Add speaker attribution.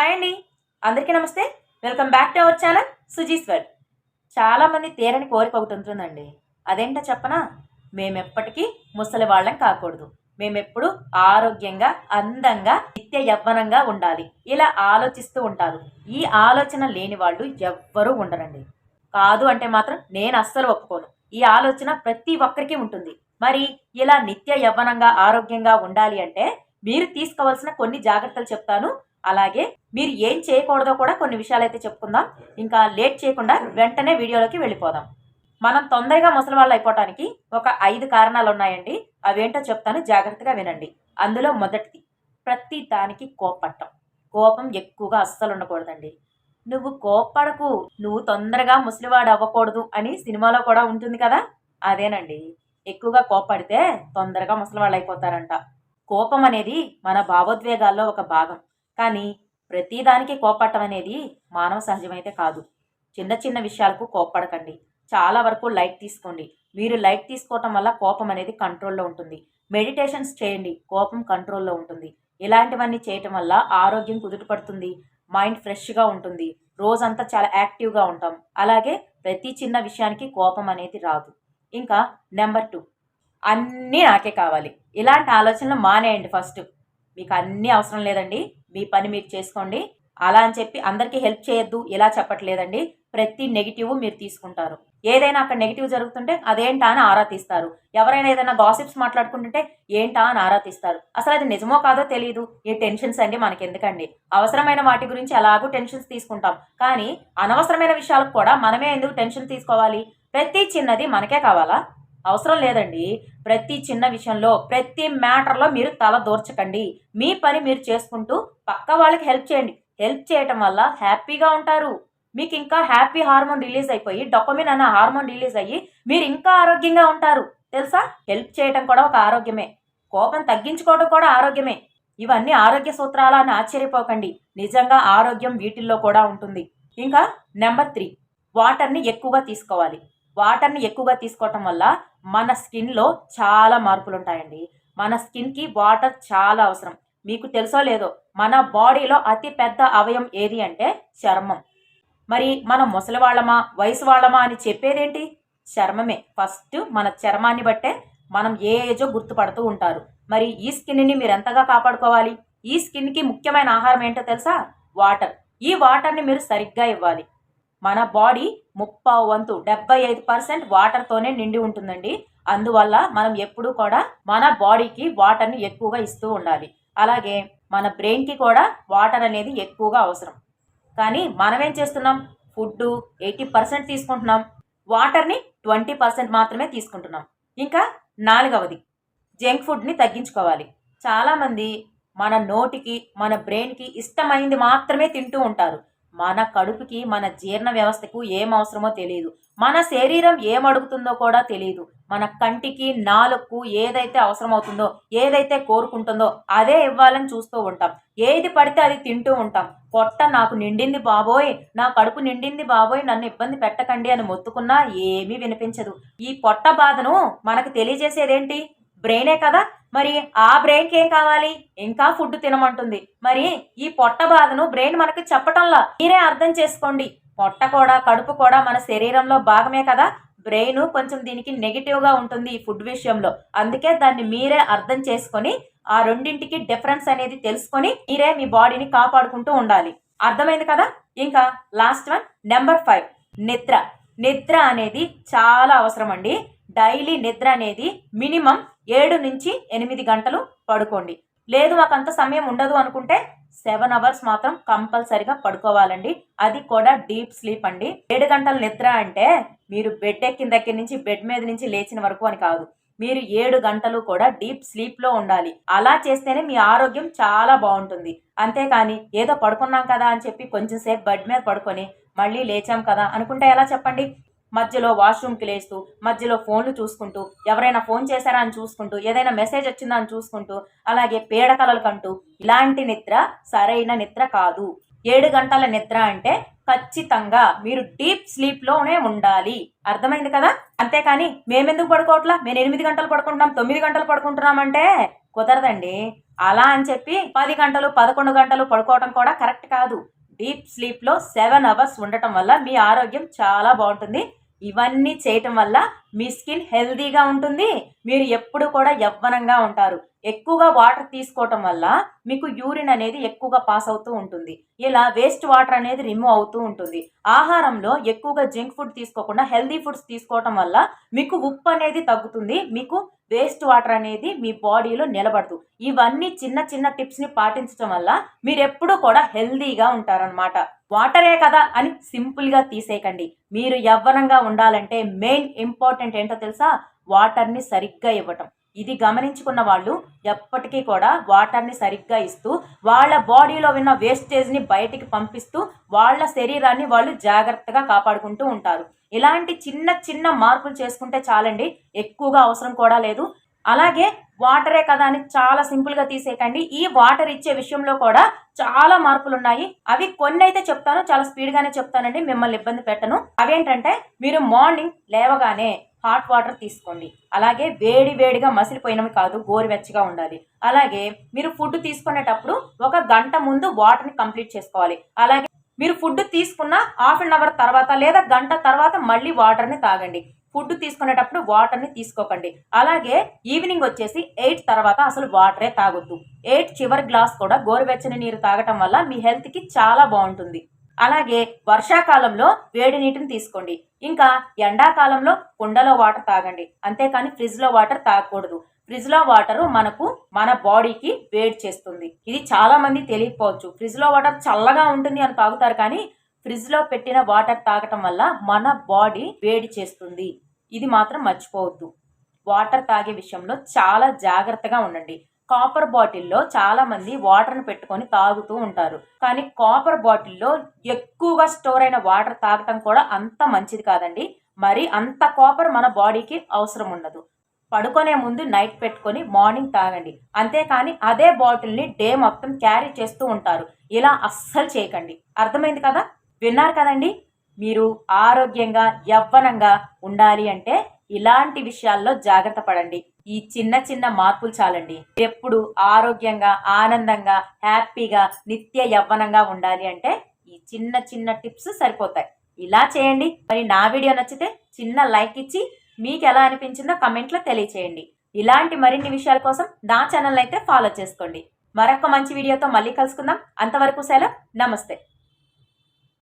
Speaker 1: Hi అండి. అందరికీ నమస్తే. Welcome back to our channel Sujeeshwar చాలామంది తీరని కోరిక ఒకటి ఉంటుందండి. అదేంటో చెప్పనా? మేమెప్పటికీ ముసలి వాళ్ళం కాకూడదు. మేమెప్పుడు ఆరోగ్యంగా అందంగా నిత్య యవ్వనంగా ఉండాలి. ఇలా ఆలోచిస్తూ ఉంటారు. ఈ ఆలోచన లేని వాళ్ళు ఎవ్వరూ ఉండరండి. కాదు అంటే మాత్రం నేను అస్సలు ఒప్పుకోను. ఈ ఆలోచన ప్రతి ఒక్కరికి ఉంటుంది. మరి ఇలా నిత్య యవ్వనంగా ఆరోగ్యంగా ఉండాలి అంటే మీరు తీసుకోవాల్సిన కొన్ని జాగ్రత్తలు చెప్తాను. అలాగే మీరు ఏం చేయకూడదో కూడా కొన్ని విషయాలు అయితే చెప్పుకుందాం. ఇంకా లేట్ చేయకుండా వెంటనే వీడియోలోకి వెళ్ళిపోదాం. మనం తొందరగా ముసలి వాళ్ళు అయిపోవటానికి ఒక ఐదు కారణాలు ఉన్నాయండి అవేంటో చెప్తాను జాగ్రత్తగా వినండి. అందులో మొదటిది ప్రతి దానికి కోపట్టం. కోపం ఎక్కువగా అస్సలు ఉండకూడదండి. నువ్వు కోప్పడకు నువ్వు తొందరగా ముసలివాడు అవ్వకూడదు అని సినిమాలో కూడా ఉంటుంది కదా? అదేనండి. ఎక్కువగా కోప్పడితే తొందరగా ముసలివాళ్ళు అయిపోతారంట. కోపం అనేది మన భావోద్వేగాల్లో ఒక భాగం. కానీ ప్రతిదానికి కోపడటం అనేది మానవ సహజమైతే కాదు. చిన్న చిన్న విషయాలకు కోప్పడకండి చాలా వరకు లైట్ తీసుకోండి. మీరు లైట్ తీసుకోవటం వల్ల కోపం అనేది కంట్రోల్లో ఉంటుంది. మెడిటేషన్స్ చేయండి. కోపం కంట్రోల్లో ఉంటుంది. ఇలాంటివన్నీ చేయటం వల్ల ఆరోగ్యం కుదుటపడుతుంది. మైండ్ ఫ్రెష్గా ఉంటుంది. రోజంతా చాలా యాక్టివ్గా ఉంటాం. అలాగే ప్రతి చిన్న విషయానికి కోపం అనేది రాదు. ఇంకా నెంబర్ టూ. అన్నీ నాకే కావాలి. ఇలాంటి ఆలోచనలు మానేయండి ఫస్ట్. మీకు అన్నీ అవసరం లేదండి. మీ పని మీరు చేసుకోండి. అలా అని చెప్పి అందరికీ హెల్ప్ చేయొద్దు ఇలా చెప్పట్లేదండి. ప్రతి నెగిటివ్ మీరు తీసుకుంటారు. ఏదైనా అక్కడ నెగిటివ్ జరుగుతుంటే అదేంటా అని ఆరా తీస్తారు. ఎవరైనా ఏదైనా గాసిప్స్ మాట్లాడుకుంటుంటే ఏంటా అని ఆరా తీస్తారు. అసలు అది నిజమో కాదో తెలియదు ఈ టెన్షన్స్ అండి మనకి ఎందుకండి అవసరమైన వాటి గురించి ఎలాగూ టెన్షన్స్ తీసుకుంటాం. కానీ అనవసరమైన విషయాలకు కూడా మనమే ఎందుకు టెన్షన్ తీసుకోవాలి? ప్రతి చిన్నది మనకే కావాలా? అవసరం లేదండి. ప్రతి చిన్న విషయంలో ప్రతి మ్యాటర్లో మీరు తల దూర్చకండి. మీ పని మీరు చేసుకుంటూ పక్క వాళ్ళకి హెల్ప్ చేయండి. హెల్ప్ చేయటం వల్ల హ్యాపీగా ఉంటారు. మీకు ఇంకా హ్యాపీ హార్మోన్ రిలీజ్ అయిపోయి డొపమిన్ అన్న హార్మోన్ రిలీజ్ అయ్యి మీరు ఇంకా ఆరోగ్యంగా ఉంటారు. తెలుసా? హెల్ప్ చేయటం కూడా ఒక ఆరోగ్యమే. కోపం తగ్గించుకోవడం కూడా ఆరోగ్యమే. ఇవన్నీ ఆరోగ్య సూత్రాల అని ఆశ్చర్యపోకండి. నిజంగా ఆరోగ్యం వీటిల్లో కూడా ఉంటుంది. ఇంకా నెంబర్ త్రీ. వాటర్ని ఎక్కువగా తీసుకోవాలి. వాటర్ని ఎక్కువగా తీసుకోవటం వల్ల మన స్కిన్లో చాలా మార్పులు ఉంటాయండి మన స్కిన్కి వాటర్ చాలా అవసరం. మీకు తెలుసో లేదో మన బాడీలో అతి పెద్ద అవయం ఏది అంటే చర్మం. మరి మనం ముసలి వాళ్ళమా వయసు వాళ్ళమా అని చెప్పేదేంటి? చర్మమే. ఫస్ట్ మన చర్మాన్ని బట్టే మనం ఏ ఏజో గుర్తుపడుతూ ఉంటారు. మరి ఈ స్కిన్ని మీరు ఎంతగా కాపాడుకోవాలి? ఈ స్కిన్కి ముఖ్యమైన ఆహారం ఏంటో తెలుసా? వాటర్. ఈ వాటర్ని మీరు సరిగ్గా ఇవ్వాలి. మన బాడీ ముప్పావు వంతు డెబ్బై ఐదు పర్సెంట్ వాటర్తోనే నిండి ఉంటుందండి. అందువల్ల మనం ఎప్పుడూ కూడా మన బాడీకి వాటర్ని ఎక్కువగా ఇస్తూ ఉండాలి. అలాగే మన బ్రెయిన్కి కూడా వాటర్ అనేది ఎక్కువగా అవసరం. కానీ మనం ఏం చేస్తున్నాం? ఫుడ్ ఎయిటీ పర్సెంట్ తీసుకుంటున్నాం. వాటర్ని ట్వంటీ పర్సెంట్ మాత్రమే తీసుకుంటున్నాం. ఇంకా నాలుగవది జంక్ ఫుడ్ని తగ్గించుకోవాలి. చాలామంది మన నోటికి మన బ్రెయిన్కి ఇష్టమైంది మాత్రమే తింటూ ఉంటారు. మన కడుపుకి మన జీర్ణ వ్యవస్థకు ఏం అవసరమో తెలియదు మన శరీరం ఏం అడుగుతుందో కూడా తెలియదు మన కంటికి నాలుగుకు ఏదైతే అవసరమవుతుందో ఏదైతే కోరుకుంటుందో అదే ఇవ్వాలని చూస్తూ ఉంటాం. ఏది పడితే అది తింటూ ఉంటాం. పొట్ట నాకు నిండింది బాబోయ్ నా కడుపు నిండింది బాబోయ్ నన్ను ఇబ్బంది పెట్టకండి అని మొత్తుకున్నా ఏమీ వినిపించదు. ఈ పొట్ట బాధను మనకు తెలియజేసేదేంటి? బ్రెయినే కదా. మరి ఆ బ్రెయిన్కి ఏం కావాలి? ఇంకా ఫుడ్ తినమంటుంది. మరి ఈ పొట్ట బాధను బ్రెయిన్ మనకి చెప్పటంలా మీరే అర్థం చేసుకోండి. పొట్ట కూడా కడుపు కూడా మన శరీరంలో భాగమే కదా? బ్రెయిన్ కొంచెం దీనికి నెగిటివ్గా ఉంటుంది ఈ ఫుడ్ విషయంలో. అందుకే దాన్ని మీరే అర్థం చేసుకొని ఆ రెండింటికి డిఫరెన్స్ అనేది తెలుసుకొని మీరే మీ బాడీని కాపాడుకుంటూ ఉండాలి. అర్థమైంది కదా? ఇంకా లాస్ట్ వన్ నెంబర్ ఫైవ్ నిద్ర. నిద్ర అనేది చాలా అవసరం అండి డైలీ నిద్ర అనేది మినిమం ఏడు నుంచి ఎనిమిది గంటలు పడుకోండి. లేదు మాకు అంత సమయం ఉండదు అనుకుంటే సెవెన్ అవర్స్ మాత్రం కంపల్సరిగా పడుకోవాలండి. అది కూడా డీప్ స్లీప్ అండి. ఏడు గంటల నిద్ర అంటే మీరు బెడ్ ఎక్కిన దగ్గర నుంచి బెడ్ మీద నుంచి లేచిన వరకు అని కాదు. మీరు ఏడు గంటలు కూడా డీప్ స్లీప్లో ఉండాలి. అలా చేస్తేనే మీ ఆరోగ్యం చాలా బాగుంటుంది. అంతేకాని ఏదో పడుకున్నాం కదా అని చెప్పి కొంచెంసేపు బెడ్ మీద పడుకొని మళ్ళీ లేచాం కదా అనుకుంటే ఎలా చెప్పండి? మధ్యలో వాష్రూమ్కి లేస్తూ మధ్యలో ఫోన్లు చూసుకుంటూ ఎవరైనా ఫోన్ చేశారా అని చూసుకుంటూ ఏదైనా మెసేజ్ వచ్చిందా అని చూసుకుంటూ అలాగే పీడకలలు కంటూ ఇలాంటి నిద్ర సరైన నిద్ర కాదు. ఏడు గంటల నిద్ర అంటే ఖచ్చితంగా మీరు డీప్ స్లీప్లోనే ఉండాలి. అర్థమైంది కదా? అంతేకాని మేమెందుకు పడుకోవట్లా? మేము ఎనిమిది గంటలు పడుకుంటున్నాం తొమ్మిది గంటలు పడుకుంటున్నామంటే కుదరదండి. అలా అని చెప్పి పది గంటలు పదకొండు గంటలు పడుకోవడం కూడా కరెక్ట్ కాదు. డీప్ స్లీప్లో సెవెన్ అవర్స్ ఉండటం వల్ల మీ ఆరోగ్యం చాలా బాగుంటుంది. ఇవన్నీ చేయటం వల్ల మీ స్కిన్ హెల్దీగా ఉంటుంది. మీరు ఎప్పుడు కూడా యవ్వనంగా ఉంటారు. ఎక్కువగా వాటర్ తీసుకోవటం వల్ల మీకు యూరిన్ అనేది ఎక్కువగా పాస్ అవుతూ ఉంటుంది. ఇలా వేస్ట్ వాటర్ అనేది రిమూవ్ అవుతూ ఉంటుంది. ఆహారంలో ఎక్కువగా జంక్ ఫుడ్ తీసుకోకుండా హెల్దీ ఫుడ్స్ తీసుకోవటం వల్ల మీకు ఉప్పు అనేది తగ్గుతుంది. మీకు వేస్ట్ వాటర్ అనేది మీ బాడీలో నిలబడదు. ఇవన్నీ చిన్న చిన్న టిప్స్ని పాటించడం వల్ల మీరు ఎప్పుడూ కూడా హెల్దీగా ఉంటారనమాట వాటరే కదా అని సింపుల్గా తీసేయకండి. మీరు యవ్వనంగా ఉండాలంటే మెయిన్ ఇంపార్టెంట్ ఏంటో తెలుసా? వాటర్ని సరిగ్గా ఇవ్వటం. ఇది గమనించుకున్న వాళ్ళు ఎప్పటికీ కూడా వాటర్ని సరిగ్గా ఇస్తూ వాళ్ళ బాడీలో ఉన్న వేస్టేజ్ని బయటికి పంపిస్తూ వాళ్ళ శరీరాన్ని వాళ్ళు జాగ్రత్తగా కాపాడుకుంటూ ఉంటారు. ఇలాంటి చిన్న చిన్న మార్పులు చేసుకుంటే చాలండి. ఎక్కువగా అవసరం కూడా లేదు. అలాగే వాటరే కదా అని చాలా సింపుల్గా తీసేయకండి. ఈ వాటర్ ఇచ్చే విషయంలో కూడా చాలా మార్పులు ఉన్నాయి. అవి కొన్ని అయితే చెప్తాను చాలా స్పీడ్గానే చెప్తానండి మిమ్మల్ని ఇబ్బంది పెట్టను. అవేంటంటే మీరు మార్నింగ్ లేవగానే హాట్ వాటర్ తీసుకోండి. అలాగే వేడి వేడిగా మసిలిపోయినవి కాదు గోరువెచ్చగా ఉండాలి. అలాగే మీరు ఫుడ్ తీసుకునేటప్పుడు ఒక గంట ముందు వాటర్ని కంప్లీట్ చేసుకోవాలి. అలాగే మీరు ఫుడ్ తీసుకున్న హాఫ్ అన్ అవర్ తర్వాత లేదా గంట తర్వాత మళ్ళీ వాటర్ని తాగండి. ఫుడ్ తీసుకునేటప్పుడు వాటర్ని తీసుకోకండి. అలాగే ఈవినింగ్ వచ్చేసి ఎయిట్ తర్వాత అసలు వాటరే తాగొద్దు. ఎయిట్ చివరి గ్లాస్ కూడా గోరువెచ్చని నీరు తాగటం వల్ల మీ హెల్త్కి చాలా బాగుంటుంది. అలాగే వర్షాకాలంలో వేడి నీటిని తీసుకోండి. ఇంకా ఎండాకాలంలో కుండలో వాటర్ తాగండి. అంతేకాని ఫ్రిడ్జ్లో వాటర్ తాగకూడదు. ఫ్రిడ్జ్లో వాటర్ మనకు మన బాడీకి వేడి చేస్తుంది. ఇది చాలా మంది తెలియకపోవచ్చు. ఫ్రిడ్జ్లో వాటర్ చల్లగా ఉంటుంది అని తాగుతారు కానీ ఫ్రిడ్జ్లో పెట్టిన వాటర్ తాగటం వల్ల మన బాడీ వేడి చేస్తుంది. ఇది మాత్రం మర్చిపోవద్దు. వాటర్ తాగే విషయంలో చాలా జాగ్రత్తగా ఉండండి. కాపర్ బాటిల్లో చాలా మంది వాటర్ని పెట్టుకొని తాగుతూ ఉంటారు. కానీ కాపర్ బాటిల్లో ఎక్కువగా స్టోర్ అయిన వాటర్ తాగటం కూడా అంత మంచిది కాదండి. మరి అంత కాపర్ మన బాడీకి అవసరం ఉండదు. పడుకునే ముందు నైట్ పెట్టుకొని మార్నింగ్ తాగండి. అంతేకాని అదే బాటిల్ని డే మొత్తం క్యారీ చేస్తూ ఉంటారు. ఇలా అస్సలు చేయకండి. అర్థమైంది కదా? విన్నారు కదండి? మీరు ఆరోగ్యంగా యవ్వనంగా ఉండాలి అంటే ఇలాంటి విషయాల్లో జాగ్రత్త పడండి. ఈ చిన్న చిన్న మార్పులు చాలండి. ఎప్పుడు ఆరోగ్యంగా ఆనందంగా హ్యాపీగా నిత్య యవ్వనంగా ఉండాలి అంటే ఈ చిన్న చిన్న టిప్స్ సరిపోతాయి. ఇలా చేయండి. మరి నా వీడియో నచ్చితే చిన్న లైక్ ఇచ్చి మీకు ఎలా అనిపించిందో కమెంట్లో తెలియచేయండి. ఇలాంటి మరిన్ని విషయాల కోసం నా ఛానల్ అయితే ఫాలో చేసుకోండి. మరొక మంచి వీడియోతో మళ్ళీ కలుసుకుందాం. అంతవరకు సెలవు. నమస్తే.